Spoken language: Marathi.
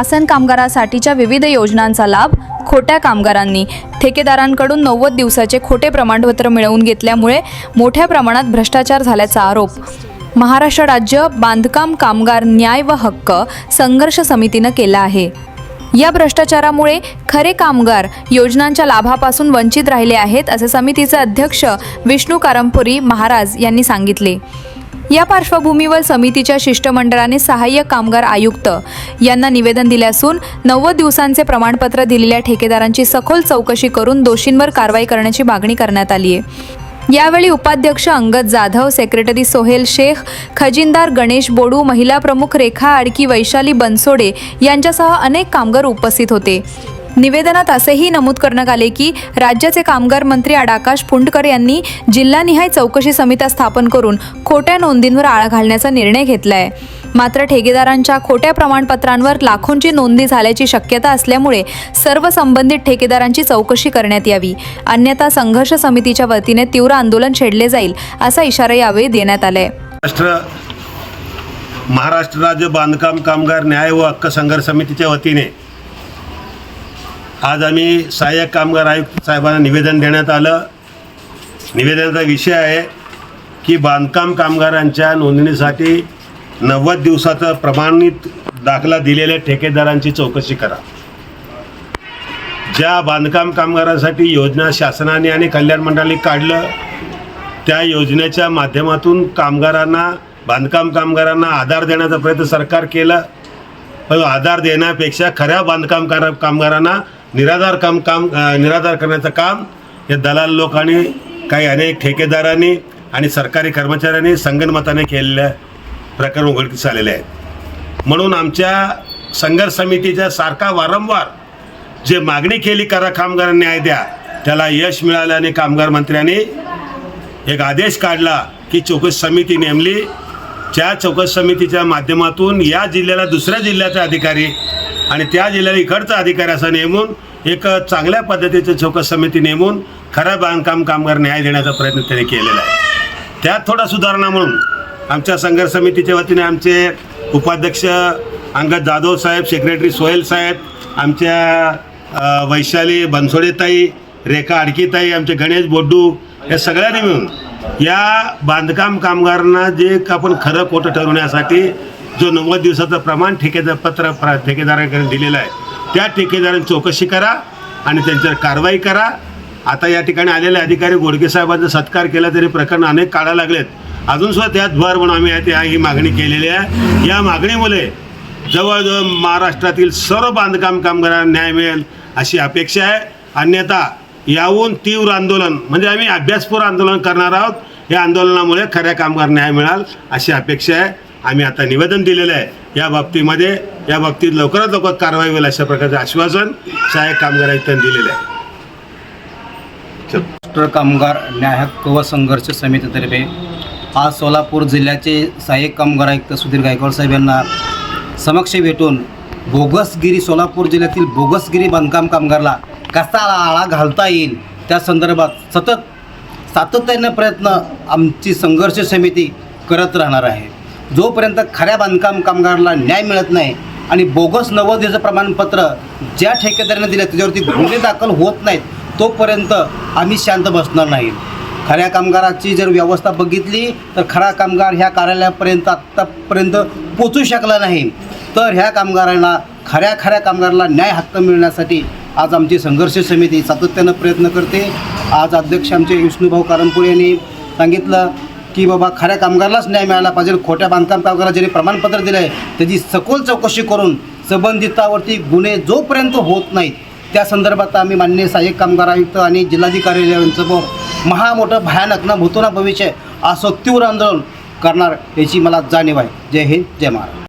शासन कामगारासाठीच्या विविध योजनांचा लाभ खोट्या कामगारांनी ठेकेदारांकडून नव्वद दिवसाचे खोटे प्रमाणपत्र मिळवून घेतल्यामुळे मोठ्या प्रमाणात भ्रष्टाचार झाल्याचा आरोप. महाराष्ट्र राज्य बांधकाम कामगार न्याय व हक्क संघर्ष समितीनं केला आहे. या भ्रष्टाचारामुळे खरे कामगार योजनांच्या लाभापासून वंचित राहिले आहेत असे समितीचे अध्यक्ष विष्णू कारंपुरी महाराज यांनी सांगितले. या पार्श्वभूमीवर समितीच्या शिष्टमंडळाने सहाय्यक कामगार आयुक्त यांना निवेदन दिले असून नव्वद दिवसांचे प्रमाणपत्र दिलेल्या ठेकेदारांची सखोल चौकशी करून दोषींवर कारवाई करण्याची मागणी करण्यात आली आहे. यावेळी उपाध्यक्ष अंगद जाधव सेक्रेटरी सोहेल शेख खजिनदार गणेश बोडू महिला प्रमुख रेखा आडकी वैशाली बनसोडे यांच्यासह अनेक कामगार उपस्थित होते. निवेदनात असेही नमूद करण्यात आले की राज्याचे कामगार मंत्री आडाकाश फुंडकर यांनी जिल्हानिहाय चौकशी समित्या स्थापन करून खोट्या नोंदींवर आळा घालण्याचा निर्णय घेतला आहे मात्र ठेकेदारांच्या खोट्या प्रमाणपत्रांवर लाखोंची नोंदणी झाल्याची शक्यता असल्यामुळे सर्व संबंधित ठेकेदारांची चौकशी करण्यात यावी. अन्यथा संघर्ष समितीच्या वतीने तीव्र आंदोलन छेडले जाईल असा इशारा यावेळी देण्यात आलाय. महाराष्ट्र राज्य बांधकाम कामगार न्याय व हक्क संघर्ष समितीच्या वतीने आज आम्ही सहाय्यक कामगार आयुक्त साहेबांना निवेदन देण्यात आलं. निवेदनाचा विषय आहे की बांधकाम कामगारांच्या नोंदणीसाठी नव्वद दिवसाचा प्रमाणित दाखला दिलेल्या ठेकेदारांची चौकशी करा. ज्या बांधकाम कामगारांसाठी योजना शासनाने आणि कल्याण मंडळाने काढलं त्या योजनेच्या माध्यमातून कामगारांना बांधकाम कामगारांना आधार देण्याचा प्रयत्न सरकार केला. पण आधार देण्यापेक्षा खऱ्या बांधकाम कार कामगारांना निराधार काम काम निराधार करण्याचं काम या दलाल लोकांनी काही अनेक ठेकेदारांनी आणि सरकारी कर्मचाऱ्यांनी संगणमताने केलेल्या प्रकरण उघडकीस आलेले आहेत. म्हणून आमच्या संघर्ष समितीच्या सारखा वारंवार जे मागणी केली करा कामगारांनी न्याय द्या त्याला यश मिळालं आणि कामगार मंत्र्यांनी एक आदेश काढला की चौकशी समिती नेमली. ज्या चौकशी समितीच्या माध्यमातून या जिल्ह्याला दुसऱ्या जिल्ह्याचा अधिकारी आणि त्या जिल्ह्याला इकडचा अधिकारी असं नेमून एक चांगल्या पद्धतीची चौकस समिती नेमून खरा बांधकाम कामगार न्याय देण्याचा प्रयत्न त्यांनी केलेला आहे. त्यात थोडा सुधारणा म्हणून आमच्या संघर्ष समितीच्या वतीने आमचे उपाध्यक्ष अंगद जाधव साहेब सेक्रेटरी सोहेल साहेब आमच्या वैशाली बनसोडेताई रेखा आडकीताई आमचे गणेश बोड्डू या सगळ्यांनी मिळून या बांधकाम कामगारांना जे आपण खरं खोटं ठरवण्यासाठी जो नव्वद दिवसाचं प्रमाण ठेकेदार पत्र प्र ठेकेदाराकडे दिलेलं आहे त्या ठेकेदारांची चौकशी करा आणि त्यांच्यावर कारवाई करा. आता या ठिकाणी आलेले अधिकारी गोडके साहेबांचा सत्कार केला तरी प्रकरण अनेक काढायला लागलेत. अजून सुद्धा त्यात भर म्हणून आम्ही त्या ही मागणी केलेली आहे. या मागणीमुळे जवळजवळ महाराष्ट्रातील सर्व बांधकाम कामगारांना न्याय मिळेल अशी अपेक्षा आहे. अन्यथा याहून तीव्र आंदोलन म्हणजे आम्ही अभ्यासपूर आंदोलन करणार आहोत. या आंदोलनामुळे खऱ्या कामगार न्याय मिळाल अशी अपेक्षा आहे. आम्ही आता निवेदन दिलेलं आहे. या बाबतीमध्ये या बाबतीत लवकरात लवकर कारवाई होईल अशा प्रकारचं आश्वासन सहाय्यक कामगार आयुक्तांनी दिलेलं आहे. राष्ट्र कामगार न्याय हक्क व संघर्ष समितीतर्फे आज सोलापूर जिल्ह्याचे सहाय्यक कामगार आयुक्त सुधीर गायकवाड साहेब यांना समक्ष भेटून बोगसगिरी सोलापूर जिल्ह्यातील बोगसगिरी बांधकाम कामगारला कसा आळा घालता येईल? त्या संदर्भात सतत सातत्यानं प्रयत्न आमची संघर्ष समिती करत राहणार आहे. जोपर्यंत खऱ्या बांधकाम कामगाराला न्याय मिळत नाही आणि बोगस नवोदयाचं प्रमाणपत्र ज्या ठेकेदाराने दिलं त्याच्यावरती गुन्हे दाखल होत नाहीत तोपर्यंत आम्ही शांत बसणार नाही. खऱ्या कामगाराची जर व्यवस्था बघितली तर खरा कामगार ह्या कार्यालयापर्यंत आत्तापर्यंत पोचू शकला नाही. तर ह्या कामगारांना खऱ्या खऱ्या कामगाराला न्याय हक्क मिळण्यासाठी आज आमची संघर्ष समिती सातत्यानं प्रयत्न करते. आज अध्यक्ष आमचे विष्णुभाऊ कारंपूर यांनी सांगितलं की बाबा खऱ्या कामगारालाच न्याय मिळाला पाहिजे. खोट्या बांधकाम कामगाराला ज्यांनी प्रमाणपत्र दिलं आहे त्याची सखोल चौकशी करून संबंधितावरती गुन्हे जोपर्यंत होत नाहीत त्या संदर्भात आम्ही मान्य सहाय्यक कामगार आयुक्त आणि जिल्हाधिकारी यांचं महा मोठं भयानक ना भूतो ना भविष्य असं तीव्र आंदोलन करणार याची मला जाणीव आहे. जय हिंद जय महाराज